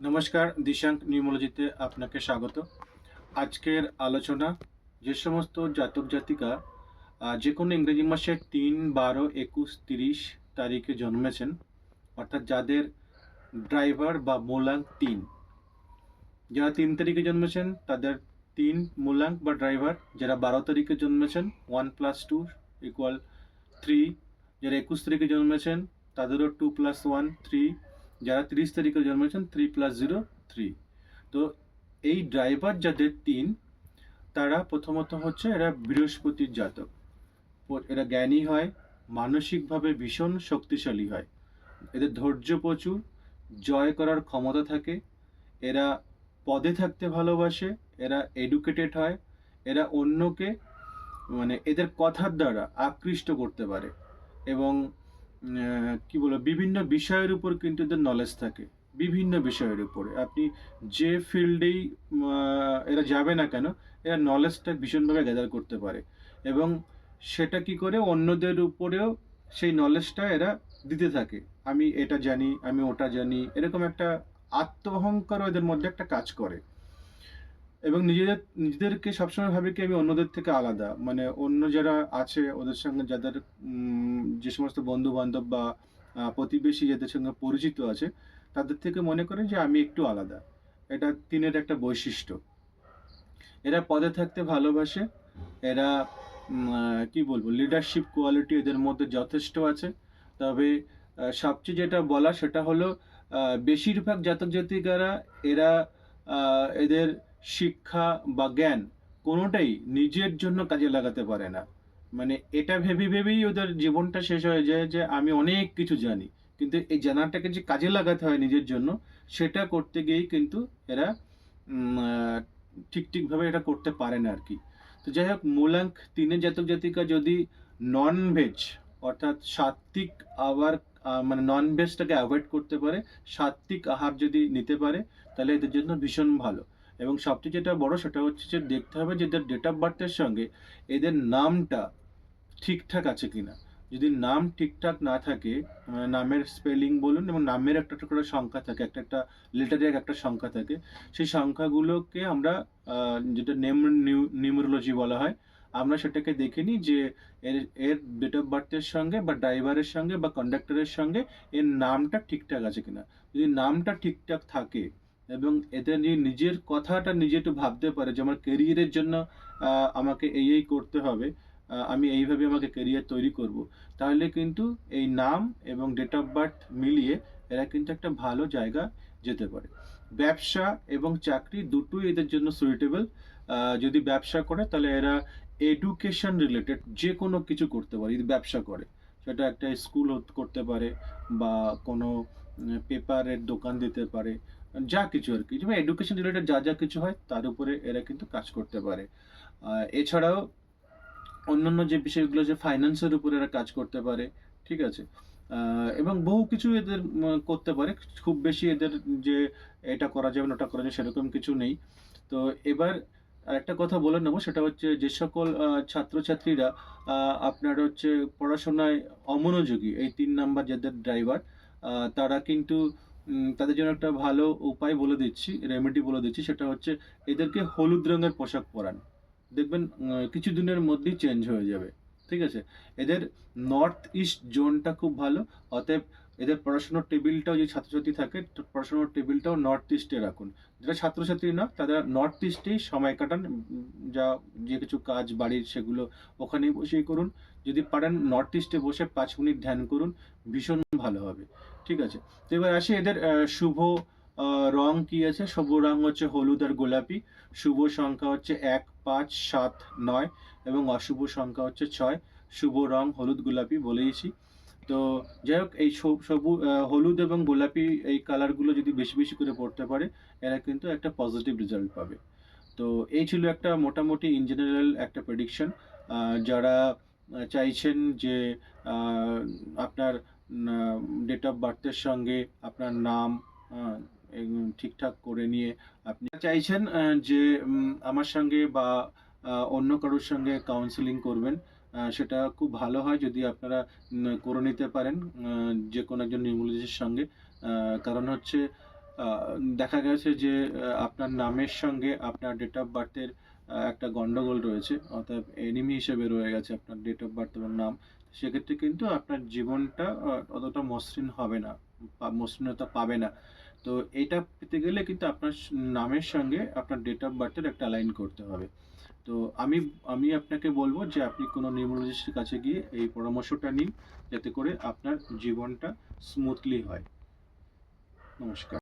নমস্কার, দিশাঙ্ক নিউমোলজিতে আপনাকে স্বাগত। আজকের আলোচনা, যে সমস্ত জাতক জাতিকা যে কোনো ইংরেজি মাসের তিন, বারো, একুশ, তিরিশ তারিখে জন্মেছেন, অর্থাৎ যাদের ড্রাইভার বা মূলাঙ্ক তিন। যারা তিন তারিখে জন্মেছেন, তাদের তিন মূলাঙ্ক বা ড্রাইভার। যারা বারো তারিখে জন্মেছেন, one plus two equal three. যারা একুশ তারিখে জন্মেছেন, তাদেরও টু প্লাস ওয়ান, থ্রি। যারা তিরিশ তারিখে জন্মেছেন থ্রি প্লাস জিরো থ্রি তো এই ড্রাইভার যাদের তিন, তারা প্রথমত হচ্ছে এরা বৃহস্পতির জাতক। এরা জ্ঞানী হয়, মানসিকভাবে ভীষণ শক্তিশালী হয়। এদের ধৈর্য প্রচুর, জয় করার ক্ষমতা থাকে, এরা পদে থাকতে ভালোবাসে, এরা এডুকেটেড হয়, এরা অন্যকে মানে এদের কথার দ্বারা আকৃষ্ট করতে পারে। এবং কি বলব বিভিন্ন বিষয়ের উপর কিন্তু এদের নলেজ থাকে, বিভিন্ন বিষয়ের উপরে। আপনি যে ফিল্ডেই এরা যাবে না কেন, এরা নলেজটা ভীষণভাবে গ্যাদার করতে পারে এবং সেটা কি করে, অন্যদের উপরেও সেই নলেজটা এরা দিতে থাকে। আমি এটা জানি, আমি ওটা জানি, এরকম একটা আত্ম অহংকারও এদের মধ্যে একটা কাজ করে। এবং নিজেদের, নিজেদেরকে সবসময় ভাবে কি আমি অন্যদের থেকে আলাদা। মানে অন্য যারা আছে, ওদের সঙ্গে যাদের যে সমস্ত বন্ধু বান্ধব বা প্রতিবেশী যাদের সঙ্গে পরিচিত আছে, তাদের থেকে মনে করেন যে আমি একটু আলাদা। এটা তিনের একটা বৈশিষ্ট্য। এরা পদে থাকতে ভালোবাসে, এরা কি বলব লিডারশিপ কোয়ালিটি এদের মধ্যে যথেষ্ট আছে। তবে সবচেয়ে যেটা বলা সেটা হলো বেশিরভাগ জাতক জাতিকারা এরা এদের শিক্ষা বা জ্ঞান কোনোটাই নিজের জন্য কাজে লাগাতে পারে না। মানে এটা ভেবে ভেবেই ওদের জীবনটা শেষ হয়ে যায় যে, আমি অনেক কিছু জানি। কিন্তু এই জানাটাকে যে কাজে লাগাতে হয় নিজের জন্য, সেটা করতে গিয়েই কিন্তু এরা ঠিক ঠিকভাবে এটা করতে পারে না আর কি তো যাই হোক, মূলাঙ্ক তিনে জাতক জাতিকা যদি নন ভেজ অর্থাৎ সাত্বিক আবার মানে নন ভেজটাকে অ্যাভয়েড করতে পারে সাত্বিক আহার যদি নিতে পারে, তাহলে এদের জন্য ভীষণ ভালো। এবং সবচেয়ে যেটা বড় সেটা হচ্ছে যে দেখতে হবে যে এদের ডেট অফ বার্থের সঙ্গে এদের নামটা ঠিকঠাক আছে কিনা। যদি নাম ঠিকঠাক না থাকে মানে নামের স্পেলিং বলুন এবং নামের একটা একটা করে সংখ্যা থাকে, একটা একটা লেটারের একটা সংখ্যা থাকে, সেই সংখ্যাগুলোকে আমরা যেটা নেম নিউমেরোলজি বলা হয়, আমরা সেটাকে দেখে নিই যে এর এর ডেট অফ বার্থের সঙ্গে বা ড্রাইভারের সঙ্গে বা কন্ডাক্টরের সঙ্গে এর নামটা ঠিকঠাক আছে কিনা। যদি নামটা ঠিকঠাক থাকে এবং এতে নিয়ে নিজের কথাটা নিজে একটু ভাবতে পারে যে আমার কেরিয়ারের জন্য আমাকে এই এই করতে হবে আমি এইভাবে আমাকে কেরিয়ার তৈরি করব। তাহলে কিন্তু এই নাম এবং ডেট অফ বার্থ মিলিয়ে এরা কিন্তু একটা ভালো জায়গা যেতে পারে। ব্যবসা এবং চাকরি দুটোই এদের জন্য সুইটেবল যদি ব্যবসা করে তাহলে এরা এডুকেশন রিলেটেড যে কোনো কিছু করতে পারে, যদি ব্যবসা করে। সেটা একটা স্কুল করতে পারে বা কোনো পেপারের দোকান দিতে পারে যা কিছু আর কি। যেমন এডুকেশন রিলেটেড যা যা কিছু হয়, তার উপরে এরা কিন্তু কাজ করতে পারে। এছাড়াও অন্যান্য যে বিষয়গুলো, যে ফাইন্যান্সের উপরে এরা কাজ করতে পারে, ঠিক আছে? এবং বহু কিছু এদের করতে পারে। খুব বেশি এদের যে এটা করা যাবে ওটা করা যাবে সেরকম কিছু নেই। তো এবার আরেকটা কথা বলে নেব, সেটা হচ্ছে যে সকল ছাত্রছাত্রীরা আপনার হচ্ছে পড়াশোনায় অমনোযোগী, এই তিন নাম্বার যাদের ড্রাইভার তারা কিন্তু তাদের জন্য একটা ভালো উপায় বলে দিচ্ছি রেমেডি বলে দিচ্ছি, সেটা হচ্ছে এদেরকে হলুদ রঙের পোশাক পরান। দেখবেন কিছু দিনের মধ্যেই চেঞ্জ হয়ে যাবে, ঠিক আছে? এদের নর্থ ইস্ট জোনটা খুব ভালো, অতএব এদের পড়াশোনার টেবিলটাও যে ছাত্রছাত্রী থাকে পড়াশোনার টেবিলটাও নর্থ ইস্টে রাখুন। যারা ছাত্রছাত্রী না, তারা নর্থ ইস্টেই সময় কাটান যা যে কিছু কাজ বাড়ির সেগুলো ওখানেই বসেই করুন। যদি পারেন নর্থ ইস্টে বসে পাঁচ মিনিট ধ্যান করুন, ভীষণ ভালো হবে। ঠিক আছে? তো এবার আসি এদের শুভ রং কি আছে? শুভ রং হচ্ছে হলুদ আর গোলাপি। শুভ সংখ্যা হচ্ছে এক, পাঁচ, সাত, নয় এবং অশুভ সংখ্যা হচ্ছে ছয়। শুভ রং হলুদ গোলাপি বলেইছি। তো যাই হোক, এই সব- হলুদ এবং গোলাপি এই কালারগুলো যদি বেশি বেশি করে পড়তে পারে, এরা কিন্তু একটা পজিটিভ রেজাল্ট পাবে। তো এই ছিল একটা মোটামুটি ইন জেনারেল একটা প্রেডিকশন যারা চাইছেন যে আপনার ডেট অফ বার্থের সঙ্গে আপনার নাম ঠিকঠাক করে নিয়ে আপনি চাইছেন যে আমার সঙ্গে বা অন্য কারোর সঙ্গে কাউন্সিলিং করবেন সেটা খুব ভালো হয় যদি আপনারা করে নিতে পারেন যে কোনো একজন নিউমোলজিস্টের সঙ্গে। কারণ হচ্ছে দেখা গেছে যে আপনার নামের সঙ্গে আপনার ডেট অফ বার্থের একটা গন্ডগোল রয়েছে, অর্থাৎ এনিমি হিসেবে রয়ে গেছে আপনার ডেট অফ বার্থ এবং নাম। সেক্ষেত্রে কিন্তু আপনার জীবনটা অতটা মসৃণ হবে না মসৃণতা পাবে না। তো এটা পেতে গেলে কিন্তু আপনার নামের সঙ্গে আপনার ডেট অফ বার্থের একটা অ্যালাইন করতে হবে। তো আমি আমি আপনাকে বলব যে আপনি কোনো নিউমোলজিস্টের কাছে গিয়ে এই পরামর্শটা নিন, যাতে করে আপনার জীবনটা স্মুথলি হয়। নমস্কার।